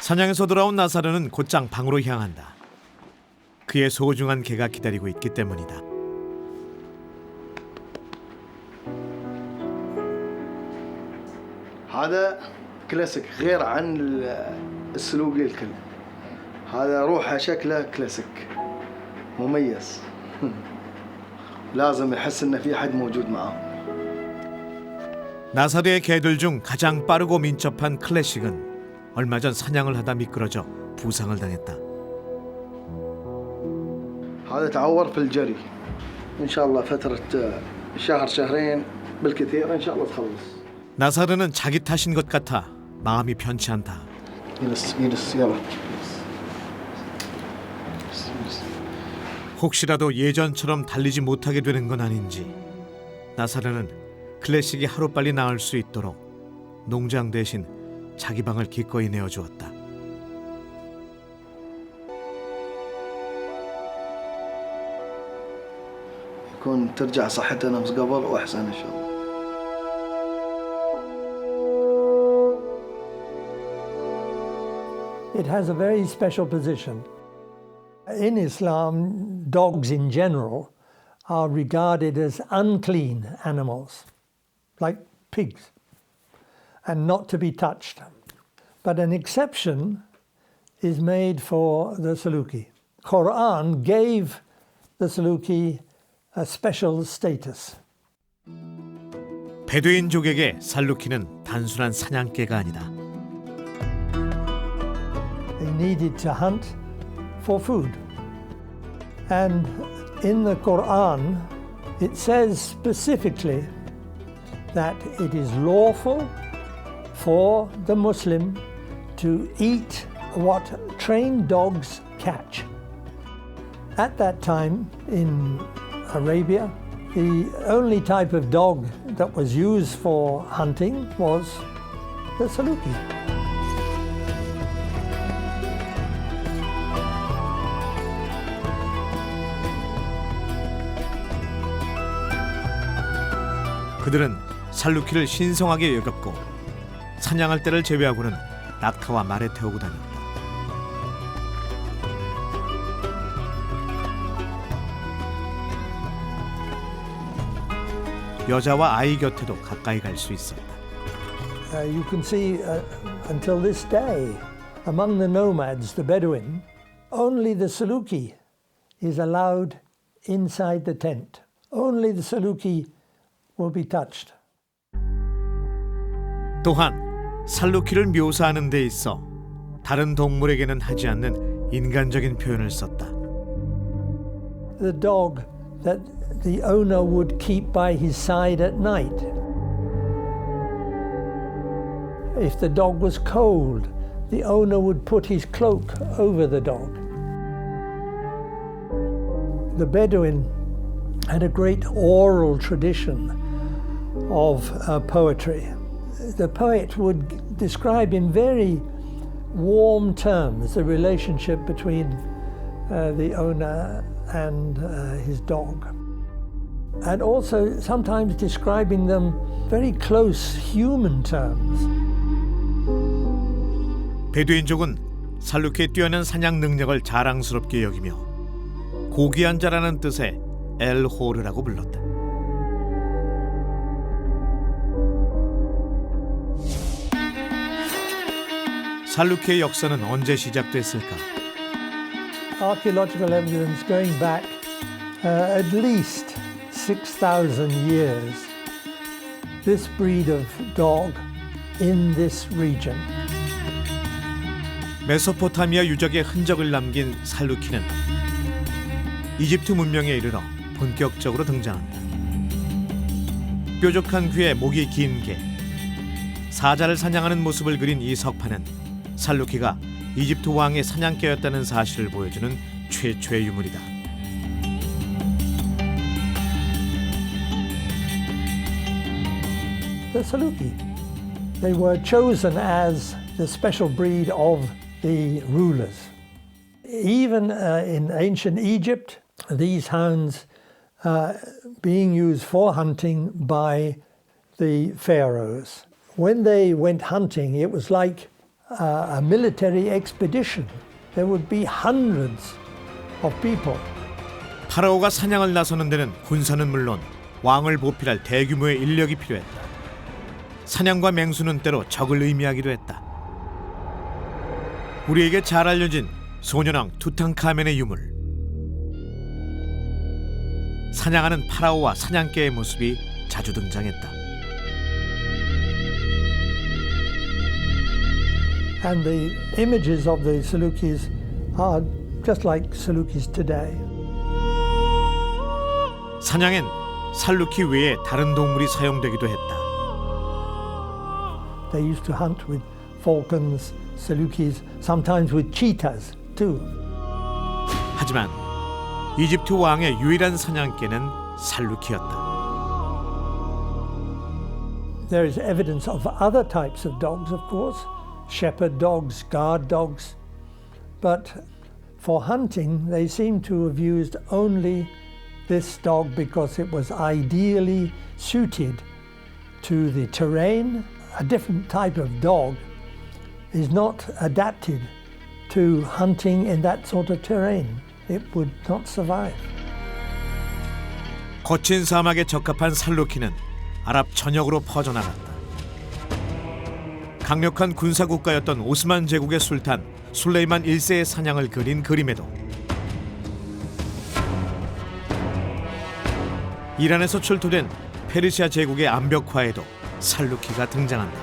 사냥에서 돌아온 나사르는 곧장 방으로 향한다. 그의 소중한 개가 기다리고 있기 때문이다. هذا كلاسيك غير عن ال- السلوقي الكل هذا روحه شكله كلاسيك مميز لازم يحس ان في حد موجود معاه 나사르의 개들 중 가장 빠르고 민첩한 클래식은 얼마 전 사냥을 하다 미끄러져 부상을 당했다. هذا تعور في الجري ان شاء الله فتره آه، شهر شهرين بالكثير ان شاء الله تخلص 나사르는 자기 탓인 것 같아 마음이 편치 않다. يجلس يجلس يلا 혹시라도 예전처럼 달리지 못하게 되는 건 아닌지 나사르는 클래식이 하루빨리 나을 수 있도록 농장 대신 자기 방을 기꺼이 내어주었다. يكون ترجع صحته نفس قبل واحسن ان شاء الله It has a very special position. In Islam, dogs in general are regarded as unclean animals, like pigs, and not to be touched. But an exception is made for the Saluki. Quran gave the Saluki a special status. 베두인족에게 살루키는 단순한 사냥개가 아니다. They needed to hunt for food. And in the Quran, it says specifically that it is lawful for the Muslim to eat what trained dogs catch. At that time in Arabia, the only type of dog that was used for hunting was the Saluki. 그들은 살루키를 신성하게 여겼고 사냥할 때를 제외하고는 낙타와 말에 태우고 다녔다. 여자와 아이 곁에도 가까이 갈 수 있었다. Uh, you can see uh, until this day, among the nomads, the Bedouin, only the Saluki is allowed inside the tent. Only the Saluki will be touched. 또한 살루키를 묘사하는 데 있어 다른 동물에게는 하지 않는 인간적인 표현을 썼다. The dog that the owner would keep by his side at night. If the dog was cold, the owner would put his cloak over the dog. The Bedouin had a great oral tradition of uh, poetry. The poet would describe in very warm terms the relationship between uh, the owner and uh, his dog. And also sometimes describing them very close human terms. 베두인족은 살루키의 뛰어난 사냥 능력을 자랑스럽게 여기며 고귀한 자라는 뜻의 엘호르라고 불렀다. 살루키의 역사는 언제 시작됐을까? Archaeological evidence going back uh, at least 6,000 years. This breed of dog in this region. 메소포타미아 유적의 흔적을 남긴 살루키는 이집트 문명에 이르러 본격적으로 등장한다. 뾰족한 귀에 목이 긴 개, 사자를 사냥하는 모습을 그린 이 석판은 살루키가 이집트 왕의 사냥개였다는 사실을 보여주는 최초의 유물이다. The Saluki. They were chosen as the special breed of the rulers. Even uh, in ancient Egypt, these hounds uh, being used for hunting by the pharaohs. When they went hunting, it was like uh, a military expedition. There would be hundreds of people. 파라오가 사냥을 나서는 데는 군사는 물론 왕을 보필할 대규모의 인력이 필요했다. 사냥과 맹수는 때로 적을 의미하기도 했다. 우리에게 잘 알려진 소년왕 투탕카멘의 유물. 사냥하는 파라오와 사냥개의 모습이 자주 등장했다. And the images of the Salukis are just like Salukis today. 사냥엔 살루키 외에 다른 동물이 사용되기도 했다. They used to hunt with falcons, Salukis, sometimes with cheetahs too. 하지만 이집트 왕의 유일한 사냥개는 살루키였다. There is evidence of other types of dogs, of course, shepherd dogs, guard dogs, but for hunting they seem to have used only this dog because it was ideally suited to the terrain. A different type of dog is not adapted to hunting in that sort of terrain. It would not survive. 거친 사막에 적합한 살루키는 아랍 전역으로 퍼져나갔다. 강력한 군사 국가였던 오스만 제국의 술탄 술레이만 1세의 사냥을 그린 그림에도 이란에서 출토된 페르시아 제국의 암벽화에도 살루키가 등장한다.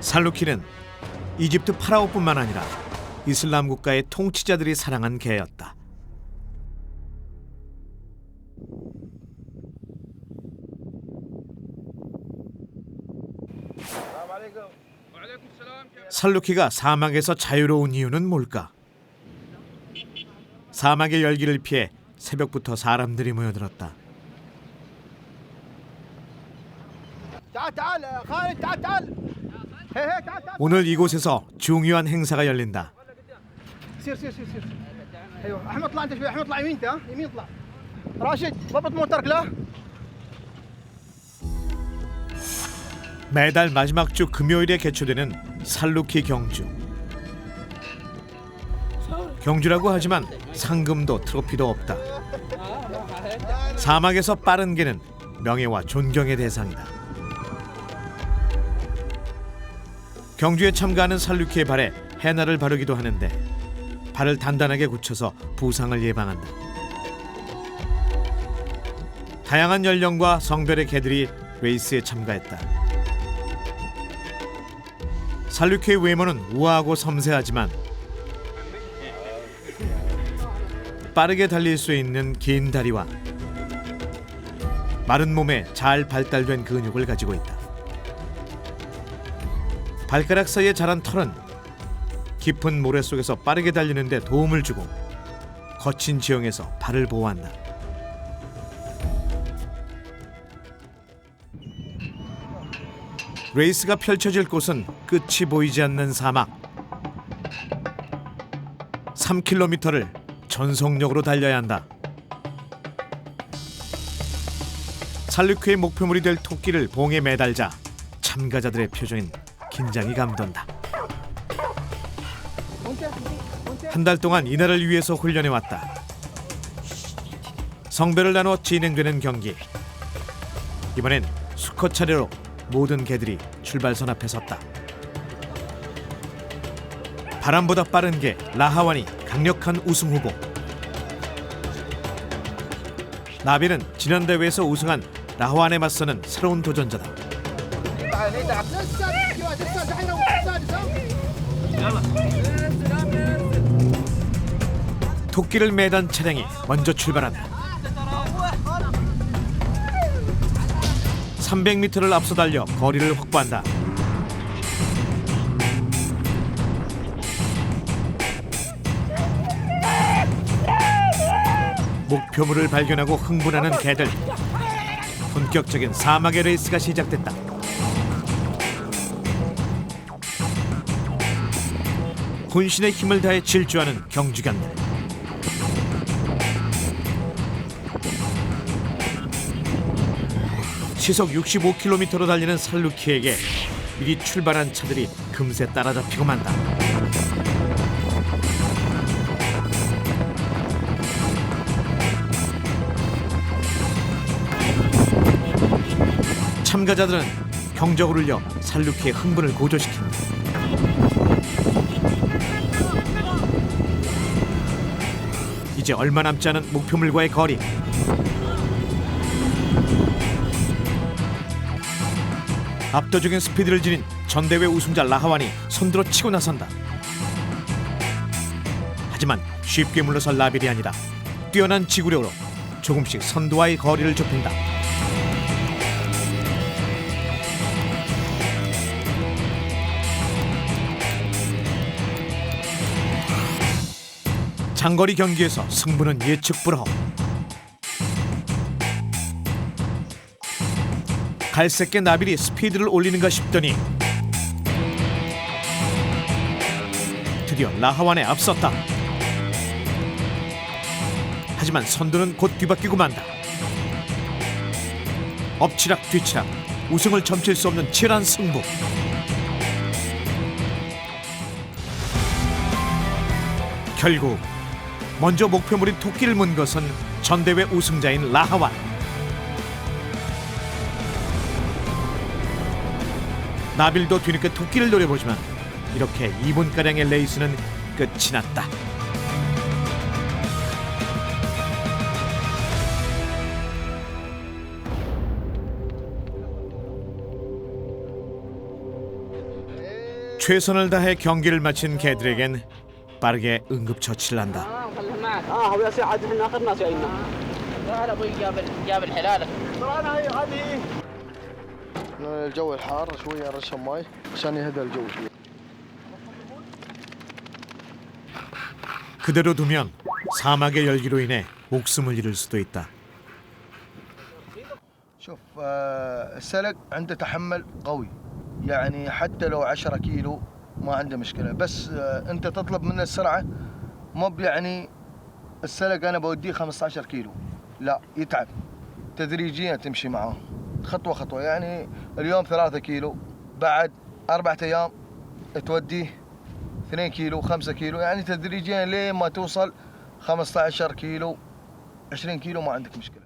살루키는 이집트 파라오뿐만 아니라 이슬람 국가의 통치자들이 사랑한 개였다. 살루키가 사막에서 자유로운 이유는 뭘까? 사막의 열기를 피해 새벽부터 사람들이 모여들었다. 오늘 이곳에서 중요한 행사가 열린다. 매달 마지막 주 금요일에 개최되는 살루키 경주. 경주라고 하지만 상금도 트로피도 없다. 사막에서 빠른 개는 명예와 존경의 대상이다. 경주에 참가하는 살루키의 발에 해나를 바르기도 하는데 발을 단단하게 굳혀서 부상을 예방한다. 다양한 연령과 성별의 개들이 레이스에 참가했다. 살루키의 외모는 우아하고 섬세하지만 빠르게 달릴 수 있는 긴 다리와 마른 몸에 잘 발달된 근육을 가지고 있다. 발가락 사이에 자란 털은 깊은 모래 속에서 빠르게 달리는데 도움을 주고 거친 지형에서 발을 보호한다. 레이스가 펼쳐질 곳은 끝이 보이지 않는 사막. 3km를 전속력으로 달려야 한다. 살루크의 목표물이 될 토끼를 봉에 매달자 참가자들의 표정엔 긴장이 감돈다. 한 달 동안 이날을 위해서 훈련해 왔다. 성별을 나눠 진행되는 경기. 이번엔 수컷 차례로 모든 개들이 출발선 앞에 섰다. 바람보다 빠른 개 라하완이 강력한 우승 후보. 나비는 지난 대회에서 우승한 라하완에 맞서는 새로운 도전자다. 토끼를 매단 차량이 먼저 출발한다. 300m를 앞서 달려 거리를 확보한다. 목표물을 발견하고 흥분하는 개들. 본격적인 사막의 레이스가 시작됐다. 혼신의 힘을 다해 질주하는 경주견들. 시속 65km로 달리는 살루키에게 미리 출발한 차들이 금세 따라잡히고 만다. 참가자들은 경적을 울려 살루키의 흥분을 고조시킨다. 이제 얼마 남지 않은 목표물과의 거리. 압도적인 스피드를 지닌 전대회 우승자 라하완이 손들어 치고 나선다. 하지만 쉽게 물러설 라빌이 아니라 뛰어난 지구력으로 조금씩 선두와의 거리를 좁힌다. 장거리 경기에서 승부는 예측 불허. 갈색계 나빌이 스피드를 올리는가 싶더니 드디어 라하완에 앞섰다. 하지만 선두는 곧 뒤바뀌고 만다. 엎치락 뒤치락 우승을 점칠 수 없는 치열한 승부. 결국 먼저 목표물인 토끼를 문 것은 전대회 우승자인 라하완. 나빌도 뒤늦게 토끼를 노려보지만 이렇게 2분가량의 레이스는 끝이 났다. 최선을 다해 경기를 마친 개들에겐 빠르게 응급처치를 한다. الجو الحار شويه نرشم ماي عشان يهدى الجو شويه 그대로 두면 사막의 열기로 인해 목숨을 잃을 수도 있다. شوف آه، السلق عنده تحمل قوي يعني حتى لو 10 كيلو ما عنده مشكله بس آه، انت تطلب منه السرعه مو يعني السلق انا بوديه 15 كيلو لا يتعب تدريجيا تمشي معاه خطوة خطوة يعني اليوم 3 كيلو بعد أربعة أيام توديه 2 كيلو 5 كيلو يعني تدريجيا لين ما توصل 15 كيلو 20 كيلو ما عندك مشكلة.